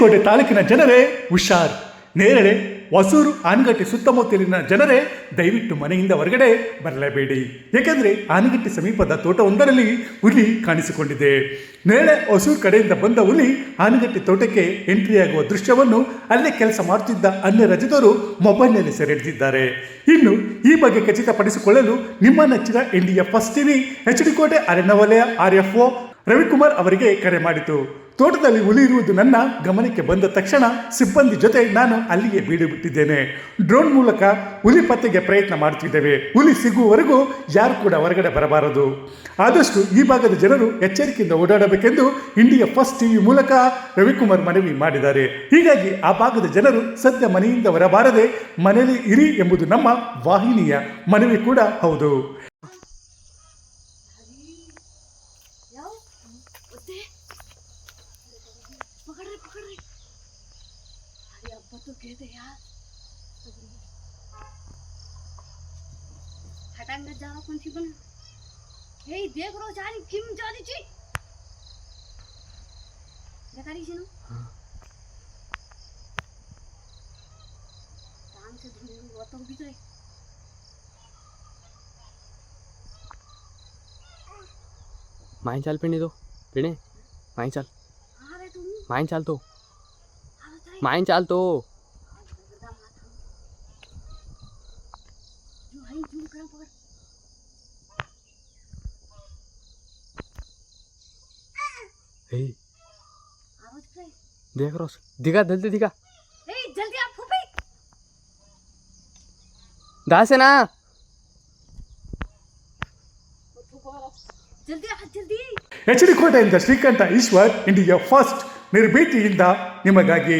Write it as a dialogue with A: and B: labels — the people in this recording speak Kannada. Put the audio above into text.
A: ಕೋಟೆ ತಾಲೂಕಿನ ಜನರೇ ಹುಷಾರ್. ನೇರಳೆ ಹೊಸೂರು ಆನಗಟ್ಟೆ ಸುತ್ತಮುತ್ತಲಿನ ಜನರೇ ದಯವಿಟ್ಟು ಮನೆಯಿಂದ ಹೊರಗಡೆ ಬರಲೇಬೇಡಿ. ಏಕೆಂದರೆ ಆನಗಟ್ಟೆ ಸಮೀಪದ ತೋಟವೊಂದರಲ್ಲಿ ಹುಲಿ ಕಾಣಿಸಿಕೊಂಡಿದೆ. ನೇರಳೆ ಹೊಸೂರು ಕಡೆಯಿಂದ ಬಂದ ಹುಲಿ ಆನಗಟ್ಟಿ ತೋಟಕ್ಕೆ ಎಂಟ್ರಿಯಾಗುವ ದೃಶ್ಯವನ್ನು ಅಲ್ಲೇ ಕೆಲಸ ಮಾಡುತ್ತಿದ್ದ ಅನ್ಯ ರಜದವರು ಮೊಬೈಲ್ನಲ್ಲಿ ಸೆರೆ ಹಿಡಿದಿದ್ದಾರೆ ಇನ್ನು ಈ ಬಗ್ಗೆ ಖಚಿತಪಡಿಸಿಕೊಳ್ಳಲು ನಿಮ್ಮ ನೆಚ್ಚಿನ India first TV, H D Kote ಅರಣ್ಯ ವಲಯ, ಆರ್ ಎಫ್ ಒ ರವಿಕುಮಾರ್ ಅವರಿಗೆ ಕರೆ ಮಾಡಿತು. ತೋಟದಲ್ಲಿ ಹುಲಿ ಇರುವುದು ನನ್ನ ಗಮನಕ್ಕೆ ಬಂದ ತಕ್ಷಣ ಸಿಬ್ಬಂದಿ ಜೊತೆ ನಾನು ಅಲ್ಲಿಗೆ ಬೀಡು ಬಿಟ್ಟಿದ್ದೇನೆ ಡ್ರೋನ್ ಮೂಲಕ ಹುಲಿ ಪತ್ತೆಗೆ ಪ್ರಯತ್ನ ಮಾಡುತ್ತಿದ್ದೇವೆ ಹುಲಿ ಸಿಗುವವರೆಗೂ ಯಾರು ಕೂಡ ಹೊರಗಡೆ ಬರಬಾರದು. ಆದಷ್ಟು ಈ ಭಾಗದ ಜನರು ಎಚ್ಚರಿಕೆಯಿಂದ ಓಡಾಡಬೇಕೆಂದು ಇಂಡಿಯಾ ಫಸ್ಟ್ ಟಿವಿ ಮೂಲಕ ರವಿಕುಮಾರ್ ಮನವಿ ಮಾಡಿದ್ದಾರೆ. ಹೀಗಾಗಿ ಆ ಭಾಗದ ಜನರು ಸದ್ಯ ಮನೆಯಿಂದ ಹೊರಬಾರದೆ ಮನೆಯಲ್ಲಿ ಇರಿ ಎಂಬುದು ನಮ್ಮ ವಾಹಿನಿಯ ಮನವಿ ಕೂಡ ಹೌದು.
B: तो कह दे यार कौन सी हे देख रो किम ची। देखा रही हाँ। से तो भी तो
C: है। चाल पिने तो पिने? चल।
B: चाल
C: माइन चाल तो।, तो चाल तो।
B: है जूम कर पकड़
C: हे
B: आवाज पे
C: देख रोस दिखा जल्दी दिखा
B: ए जल्दी आप फूफी
C: दास है ना
B: जल्दी आ जल्दी
A: ಎಚ್ ಡಿ ಕೋಟೆಯಿಂದ ಶ್ರೀಕಂಠ ಈಶ್ವರ್ ಇಂಡಿಯಾ ಫಸ್ಟ್ ನಿರ್ಭೀತಿಯಿಂದ ನಿಮಗಾಗಿ